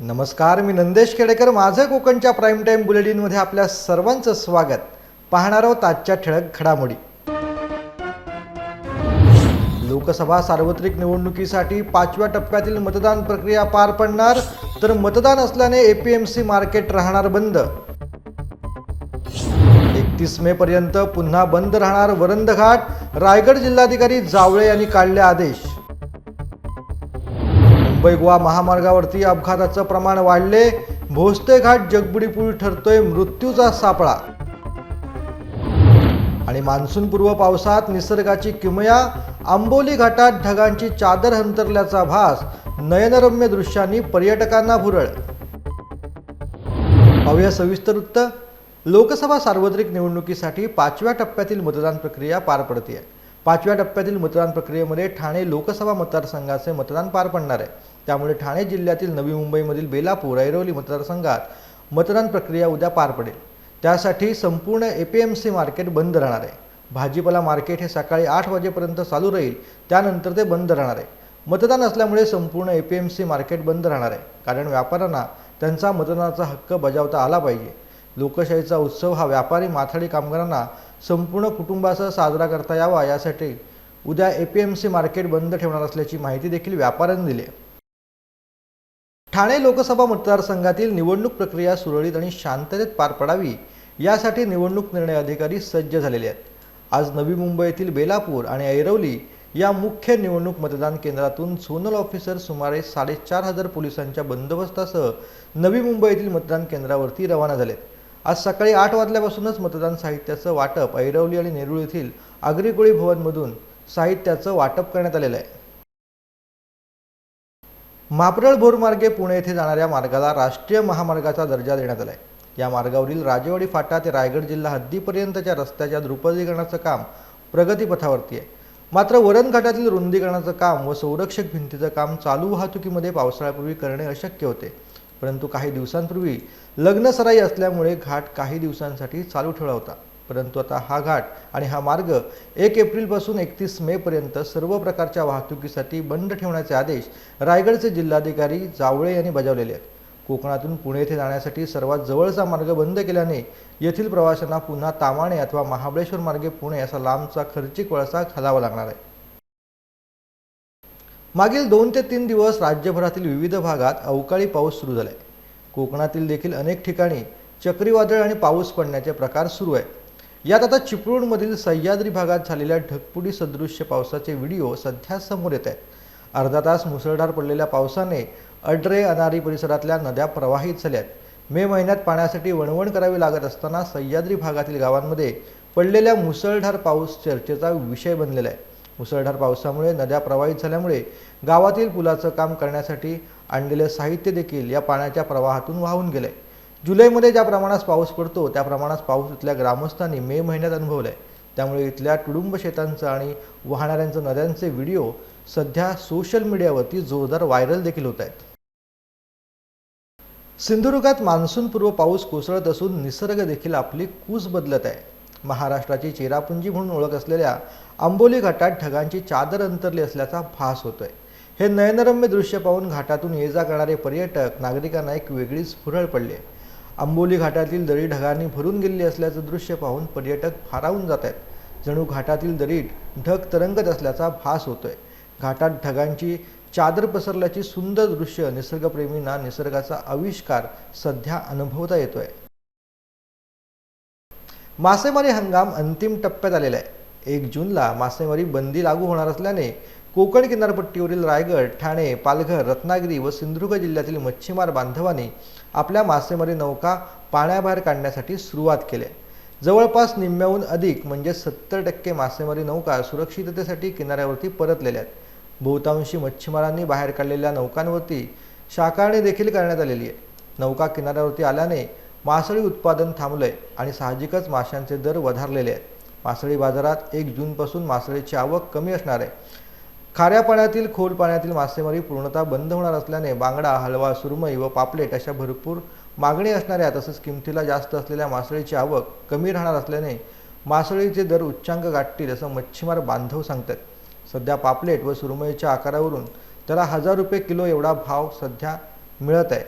नमस्कार मी नंदेश केडेकर माझं कोकणच्या प्राईम टाईम बुलेटिनमध्ये आपल्या सर्वांचं स्वागत. पाहणार आहोत आजच्या ठळक घडामोडी. लोकसभा सार्वत्रिक निवडणुकीसाठी पाचव्या टप्प्यातील मतदान प्रक्रिया पार पडणार तर मतदान असल्याने एपीएमसी मार्केट राहणार बंद. एकतीस मे पर्यंत पुन्हा बंद राहणार वरंद घाट रायगड जिल्हाधिकारी जावळे यांनी काढले आदेश. मुंबई गोवा महामार्गावरती अपघाताचं प्रमाण वाढले. भोसते घाट जगबुडीपूल ठरतोय मृत्यूचा सापळा. आणि मान्सूनपूर्व पावसात निसर्गाची किमया आंबोली घाटात ढगांची चादर हंतरल्याचा भास नयनरम्य दृश्यांनी पर्यटकांना भुरळ. पाहूया सविस्तर वृत्त. लोकसभा सार्वत्रिक निवडणुकीसाठी पाचव्या टप्प्यातील मतदान प्रक्रिया पार पडते पाचव्या टप्प्यातील मतदान प्रक्रियेमध्ये ठाणे लोकसभा मतदारसंघाचे मतदान पार पडणार आहे. त्यामुळे ठाणे जिल्ह्यातील नवी मुंबईमधील बेलापूर ऐरोली मतदारसंघात मतदान प्रक्रिया उद्या पार पडेल. त्यासाठी संपूर्ण A P M C market बंद राहणार आहे. भाजीपाला मार्केट हे सकाळी आठ वाजेपर्यंत चालू राहील त्यानंतर ते बंद राहणार आहे. मतदान असल्यामुळे संपूर्ण A P M C market बंद राहणार आहे कारण व्यापाऱ्यांना त्यांचा मतदानाचा हक्क बजावता आला पाहिजे. लोकशाहीचा उत्सव हा व्यापारी माथाडी कामगारांना संपूर्ण कुटुंबासह साजरा करता यावा यासाठी उद्या A P M C market बंद ठेवणार असल्याची माहिती देखील व्यापाऱ्यांनी दिली आहे. ठाणे लोकसभा मतदारसंघातील निवडणूक प्रक्रिया सुरळीत आणि शांततेत पार पडावी यासाठी निवडणूक निर्णय अधिकारी सज्ज झालेले आहेत. आज नवी मुंबईतील बेलापूर आणि ऐरवली या मुख्य निवडणूक मतदान केंद्रातून झोनल ऑफिसर सुमारे साडेचार हजार पोलिसांच्या बंदोबस्तासह नवी मुंबईतील मतदान केंद्रावरती रवाना झालेत. आज सकाळी आठ वाजल्यापासूनच मतदान साहित्याचं वाटप ऐरवली आणि नेरुळ येथील आगरीकोळी भवनमधून साहित्याचं वाटप करण्यात आलेलं आहे. मापरळ भोरमार्गे पुणे येथे जाणाऱ्या मार्गाला राष्ट्रीय महामार्गाचा दर्जा देण्यात आला आहे या मार्गावरील राजेवाडी फाटा ते रायगड जिल्हा हद्दीपर्यंतच्या रस्त्याच्या द्रुपदीकरणाचं काम प्रगतीपथावरती आहे. मात्र वरणघाटातील रुंदीकरणाचं काम व संरक्षक भिंतीचं काम चालू वाहतुकीमध्ये पावसाळ्यापूर्वी करणे अशक्य होते. परंतु काही दिवसांपूर्वी लग्नसराई असल्यामुळे घाट काही दिवसांसाठी चालू ठेवला होता. परंतु आता हा घाट आणि हा मार्ग एक एप्रिलपासून एकतीस मेपर्यंत सर्व प्रकारच्या वाहतुकीसाठी बंद ठेवण्याचे आदेश रायगडचे जिल्हाधिकारी जावळे यांनी बजावलेले आहेत. कोकणातून पुणे येथे जाण्यासाठी सर्वात जवळचा मार्ग बंद केल्याने येथील प्रवाशांना पुन्हा तामाणे अथवा महाबळेश्वर मार्गे पुणे असा लांबचा खर्चिक वळसा घालावा लागणार आहे. मागील दोन ते तीन दिवस राज्यभरातील विविध भागात अवकाळी पाऊस सुरू झालाय. कोकणातील देखील अनेक ठिकाणी चक्रीवादळ आणि पाऊस पडण्याचे प्रकार सुरू आहे यात आता चिपळूणमधील सह्याद्री भागात झालेल्या ढगपुडी सदृश्य पावसाचे व्हिडिओ सध्या समोर येत आहेत. अर्धा तास मुसळधार पडलेल्या पावसाने अड्रे अनारी परिसरातल्या नद्या प्रवाहित झाल्यात मे महिन्यात पाण्यासाठी वणवण करावी लागत असताना सह्याद्री भागातील गावांमध्ये पडलेल्या मुसळधार पाऊस चर्चेचा विषय बनलेला आहे. मुसळधार पावसामुळे नद्या प्रवाहित झाल्यामुळे गावातील पुलाचं काम करण्यासाठी आणलेलं साहित्य देखील या पाण्याच्या प्रवाहातून वाहून गेलंय. जुलैमध्ये ज्या प्रमाणात पाऊस पडतो त्या प्रमाणात पाऊस इथल्या ग्रामस्थांनी मे महिन्यात अनुभवलाय. त्यामुळे इथल्या टुडुंब शेतांचं आणि वाहणाऱ्यांचं नद्यांचे व्हिडिओ सध्या सोशल मीडियावरती जोरदार व्हायरल देखील होत आहेत. सिंधुदुर्गात मान्सूनपूर्व पाऊस कोसळत असून निसर्ग देखील आपली कूस बदलत आहे. महाराष्ट्राची चेरापुंजी म्हणून ओळख असलेल्या आंबोली घाटात ढगांची चादर अंतरली असल्याचा भास होतोय. हे नयनरम्य दृश्य पाहून घाटातून ये जा करणारे पर्यटक नागरिकांना एक वेगळीच फुरळ पडली आहे आंबोली घाटातील दरी ढगांनी भरून गेलेली असल्याचं दृश्य पाहून पर्यटक भारावून जात आहेत. जणू घाटातील दरीत ढग तरंगत असल्याचा भास होतोय. घाटात ढगांची चादर पसरल्याची सुंदर दृश्य निसर्गप्रेमींना निसर्गाचा आविष्कार सध्या अनुभवता येतोय. मासेमारी हंगाम अंतिम टप्प्यात आलेला आहे. एक जूनला मासेमारी बंदी लागू होणार असल्याने कोकण किनारपट्टीवरील रायगड ठाणे पालघर रत्नागिरी व सिंधुदुर्ग जिल्ह्यातील मच्छीमार बांधवांनी आपल्या मासेमारी नौका पाण्याबाहेर काढण्यासाठी सुरुवात केली. आहे जवळपास निम्म्याहून अधिक म्हणजे सत्तर टक्के मासेमारी नौका सुरक्षिततेसाठी किनाऱ्यावरती परतलेल्या आहेत. बहुतांशी मच्छीमारांनी बाहेर काढलेल्या नौकांवरती शाकारणी देखील करण्यात आलेली आहे. नौका किनाऱ्यावरती आल्याने मासळी उत्पादन थांबलंय आणि साहजिकच माशांचे दर वधारलेले आहेत. मासळी बाजारात एक जूनपासून मासळीची आवक कमी असणार आहे. खाऱ्या पाण्यातील खोल पाण्यातील मासेमारी पूर्णतः बंद होणार असल्याने बांगडा हलवा सुरमई व पापलेट अशा भरपूर मागणी असणाऱ्या तसंच किमतीला जास्त असलेल्या मासळीची आवक कमी राहणार असल्याने मासळीचे दर उच्चांक गाठतील असं मच्छीमार बांधव सांगतात. सध्या पापलेट व सुरमईच्या आकारावरून त्याला हजार रुपये किलो एवढा भाव सध्या मिळत आहे.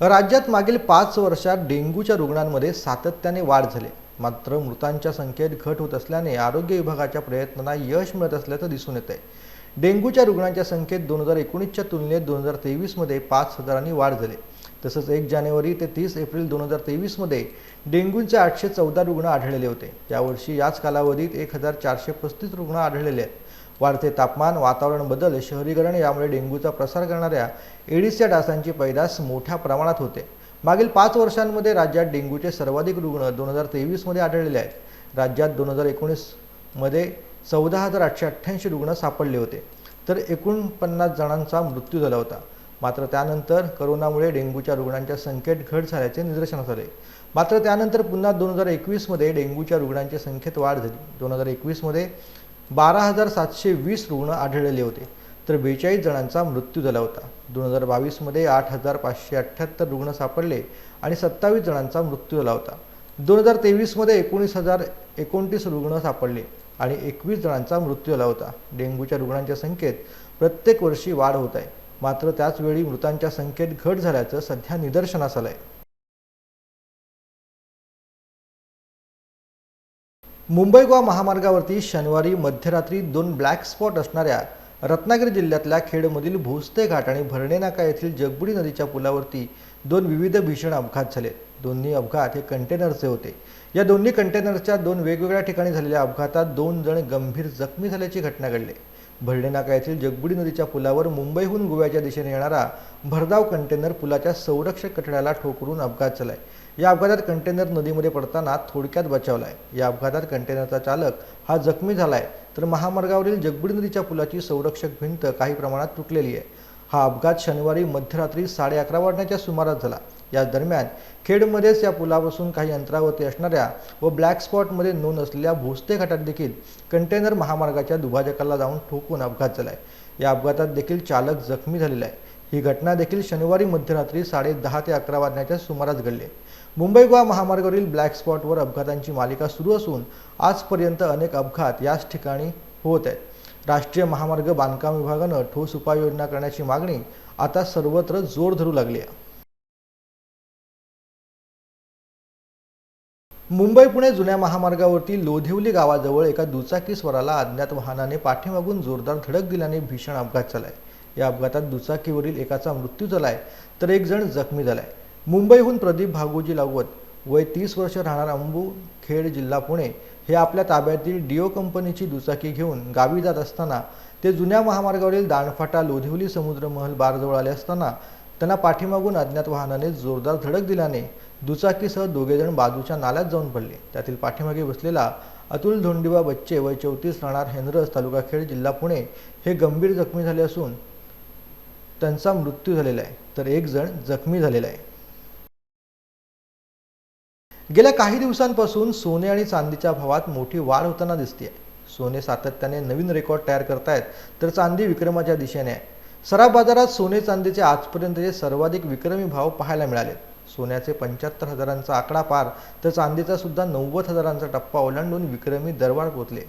राज्यात मागील पाच वर्षात डेंग्यूच्या रुग्णांमध्ये सातत्याने वाढ झाली. मात्र मृतांच्या संख्येत घट होत असल्याने आरोग्य विभागाच्या प्रयत्नांना यश मिळत असल्याचं दिसून येत आहे डेंग्यूच्या रुग्णांच्या संख्येत दोन हजार एकोणीसच्या तुलनेत दोन हजार तेवीसमध्ये पाच हजारांनी वाढ झाली. तसंच एक जानेवारी ते तीस एप्रिल दोन हजार तेवीसमध्ये डेंग्यूचे आठशे चौदा रुग्ण आढळलेले होते. यावर्षी याच कालावधीत एक हजार चारशे पस्तीस रुग्ण आढळलेले आहेत. वाढते तापमान वातावरण बदल शहरीकरण यामुळे डेंग्यूचा प्रसार करणाऱ्या एडिसच्या डासांची पैदास मोठ्या प्रमाणात होते. मागील पाच वर्षांमध्ये राज्यात डेंग्यूचे सर्वाधिक रुग्ण दोन हजार तेवीसमध्ये आढळलेले आहेत. राज्यात दोन हजार एकोणीसमध्ये चौदा हजार आठशे अठ्ठ्याऐंशी रुग्ण सापडले होते. तर एकोणपन्नास जणांचा मृत्यू झाला होता. मात्र त्यानंतर करोनामुळे डेंग्यूच्या रुग्णांच्या संख्येत घट झाल्याचे निदर्शनास आले. मात्र त्यानंतर पुन्हा दोन हजार एकवीसमध्ये डेंग्यूच्या रुग्णांच्या संख्येत वाढ झाली. दोन हजार एकवीसमध्ये बारा हजार सातशे वीस रुग्ण आढळलेले होते. तर बेचाळीस जणांचा मृत्यू झाला होता. दोन हजार बावीसमध्ये आठ हजार पाचशे अठ्ठ्याहत्तर रुग्ण सापडले आणि सत्तावीस जणांचा मृत्यू झाला होता. दोन हजार तेवीसमध्ये एकोणीस हजार एकोणतीस रुग्ण सापडले आणि एकवीस जणांचा मृत्यू झाला होता. डेंग्यूच्या रुग्णांच्या संख्येत प्रत्येक वर्षी वाढ होत आहे. मात्र त्याचवेळी मृतांच्या संख्येत घट झाल्याचं सध्या निदर्शनास आलं आहे मुंबई गोवा महामार्गावरती शनिवारी मध्यरात्री दोन ब्लॅक स्पॉट असणाऱ्या रत्नागिरी जिल्ह्यातल्या खेडमधील भोसते घाट आणि भरणे नाका येथील जगबुडी नदीच्या पुलावरती दोन विविध भीषण अपघात झाले. दोन्ही अपघात हे कंटेनरचे होते. या दोन्ही कंटेनरच्या दोन वेगवेगळ्या ठिकाणी झालेल्या अपघातात दोन जण गंभीर जखमी झाल्याची घटना घडली. भरणे नाका येथील जगबुडी नदीच्या पुलावर मुंबईहून गोव्याच्या दिशेने येणारा भरधाव कंटेनर पुलाच्या संरक्षक कठड्याला ठोकरून अपघात झालाय. या अपघातात कंटेनर नदीमध्ये पडताना थोडक्यात बचावलाय. या अपघातात कंटेनरचा चालक हा जखमी झालाय. तर महामार्गावरील जगबुडी नदीच्या पुलाची संरक्षक भिंत काही प्रमाणात तुटलेली आहे. हा अपघात शनिवारी मध्यरात्री साडे अकरा वाजण्याच्या सुमारास झाला. या दरम्यान खेडमध्येच या पुलापासून काही अंतरावरती असणाऱ्या व ब्लॅक स्पॉटमध्ये नोंद असलेल्या भोसते घाटात देखील कंटेनर महामार्गाच्या दुभाजकाला जाऊन ठोकून अपघात झालाय. या अपघातात देखील चालक जखमी झालेला आहे. ही घटना देखील शनिवारी मध्यरात्री साडे दहा ते अकरा वाजण्याच्या सुमारास घडली मुंबई गोवा महामार्गावरील ब्लॅक स्पॉटवर अपघातांची मालिका सुरू असून आजपर्यंत अनेक अपघात याच ठिकाणी होत आहेत. राष्ट्रीय महामार्ग बांधकाम विभागानं ठोस उपाययोजना करण्याची मागणी आता सर्वत्र जोर धरू लागली आहे. मुंबई पुणे जुन्या महामार्गावरती लोधिवली गावाजवळ एका दुचाकी स्वराला अज्ञात वाहनाने पाठीमागून जोरदार धडक दिल्याने भीषण अपघात झालाय. या अपघातात दुचाकीवरील एकाचा मृत्यू झालाय तर एक जण जखमी झालाय. मुंबईहून प्रदीप भागोजी लागवत वय तीस वर्ष राहणार अंबू खेड जिल्हा पुणे हे आपल्या ताब्यातील डिओ कंपनीची दुचाकी घेऊन गावी जात असताना ते जुन्या महामार्गावरील दाणफाटा लोधिवली समुद्रमहल बारजवळ आले असताना त्यांना पाठीमागून अज्ञात वाहनाने जोरदार धडक दिल्याने दुचाकीसह दोघेजण बाजूच्या नाल्यात जाऊन पडले. त्यातील पाठीमागे बसलेला अतुल धोंडिबा बच्चे वय चौतीस राहणार हेनरस तालुका खेड जिल्हा पुणे हे गंभीर जखमी झाले असून त्यांचा मृत्यू झालेला आहे. तर एक जण जखमी झालेला आहे. गेल्या काही दिवसांपासून सोने आणि चांदीच्या भावात मोठी वाढ होताना दिसते सोने सातत्याने नवीन रेकॉर्ड तयार करतायत तर चांदी विक्रमाच्या दिशेने आहे. सराफ बाजारात सोने चांदीचे आजपर्यंतचे सर्वाधिक विक्रमी भाव पाहायला मिळाले. सोन्याचे पंच्याहत्तर हजारांचा आकडा पार तर चांदीचा सुद्धा नव्वद हजारांचा टप्पा ओलांडून विक्रमी दरवाढ पोचले.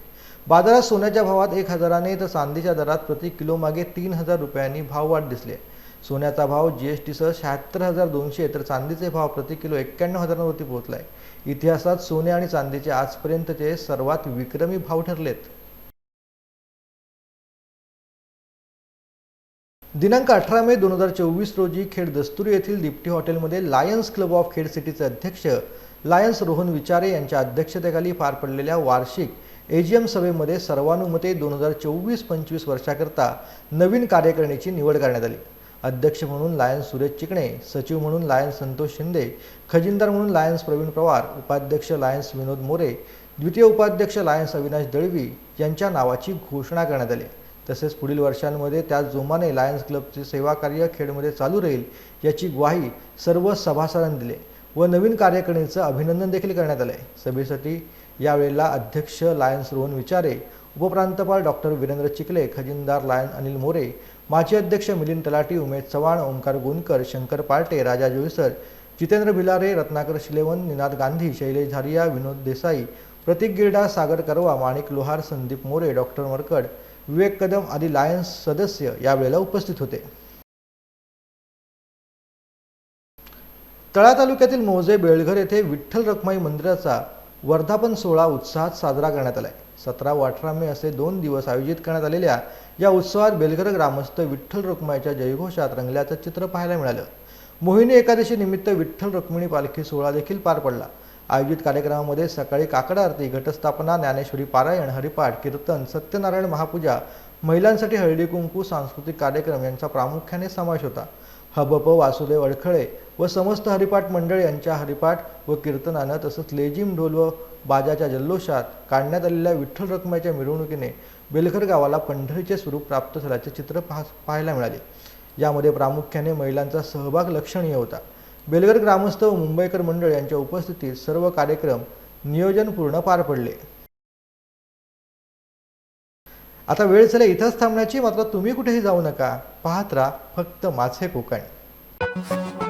बाजारात सोन्याच्या भावात एक हजाराने तर चांदीच्या दरात प्रति किलो मागे तीन हजार रुपयांनी भाववाढ दिसले सोन्याचा भाव जी एस टीसह शहात्तर हजार दोनशे तर चांदीचे भाव प्रति किलो एक्क्याण्णव हजारांवरती पोहोचलाय. इतिहासात सोने आणि चांदीचे आजपर्यंतचे सर्वात विक्रमी भाव ठरलेत. दिनांक अठरा मे दोन हजार चोवीस रोजी खेड दस्तुरी येथील दिप्टी हॉटेलमध्ये लायन्स क्लब ऑफ खेड सिटीचे अध्यक्ष लायन्स रोहन विचारे यांच्या अध्यक्षतेखाली पार पडलेल्या वार्षिक एजीएम सभेमध्ये सर्वानुमते दोन हजार चोवीस पंचवीस वर्षाकरता नवीन कार्यकारिणीची निवड करण्यात आली. अध्यक्ष म्हणून लायन्स सुरेश चिकणे सचिव म्हणून लायन्स संतोष शिंदे खजिनदार म्हणून लायन्स प्रवीण पवार उपाध्यक्ष लायन्स विनोद मोरे द्वितीय उपाध्यक्ष लायन्स अविनाश दळवी यांच्या नावाची घोषणा करण्यात आली. तसेच पुढील वर्षांमध्ये त्या जोमाने लायन्स क्लबचे सेवा कार्य खेडमध्ये चालू राहील याची ग्वाही सर्व सभासदांनी दिले व नवीन कार्यकारिणीचं अभिनंदन देखील करण्यात आले. सभेसाठी यावेळेला अध्यक्ष लायन्स रोहन विचारे उपप्रांतपाल डॉक्टर वीरेंद्र चिखले खजिनदार लायन अनिल मोरे माजी अध्यक्ष मिलिंद तलाटी उमेश चव्हाण ओंकार गोनकर शंकर पार्टे राजा जोईसर जितेंद्र भिलारे रत्नाकर शिलेवन निनाद गांधी शैलेश झारिया विनोद देसाई प्रतीक गिरडा सागर करवा माणिक लोहार संदीप मोरे डॉक्टर मरकड विवेक कदम आदी लायन्स सदस्य यावेळेला उपस्थित होते. तळा तालुक्यातील मोजे बेळघर येथे विठ्ठल रखमाई मंदिराचा वर्धापन सोहळा उत्साहात साजरा करण्यात आलाय. सतरा व अठरा मे असे दोन दिवस आयोजित करण्यात आलेल्या या उत्सवात बेलघर ग्रामस्थ विठ्ठल रुक्माईच्या जयघोषात रंगल्याचं चित्र पाहायला मिळालं. मोहिनी एकादशी निमित्त विठ्ठल रुक्मिणी पालखी सोहळा देखील पार पडला. आयोजित कार्यक्रमामध्ये सकाळी काकड आरती घटस्थापना ज्ञानेश्वरी पारायण हरिपाठ कीर्तन सत्यनारायण महापूजा महिलांसाठी हळदी कुंकू सांस्कृतिक कार्यक्रम यांचा प्रामुख्याने समावेश होता. हबप वासुदेव अडखळे व समस्त हरिपाठ मंडळ यांच्या हरिपाठ व कीर्तनानं तसंच लेजिम ढोल व बाजाच्या जल्लोषात काढण्यात आलेल्या विठ्ठल रकमेच्या मिरवणुकीने बेलघर गावाला पंढरीचे स्वरूप प्राप्त झाल्याचे चित्र पाह पाहायला मिळाले. यामध्ये प्रामुख्याने महिलांचा सहभाग लक्षणीय होता. बेलघर ग्रामस्थ व मुंबईकर मंडळ यांच्या उपस्थितीत सर्व कार्यक्रम नियोजनपूर्ण पार पडले. आता वेळ झाल्या इथंच थांबण्याची मात्र तुम्ही कुठेही जाऊ नका. पाहत राहा फक्त माझे कोकण.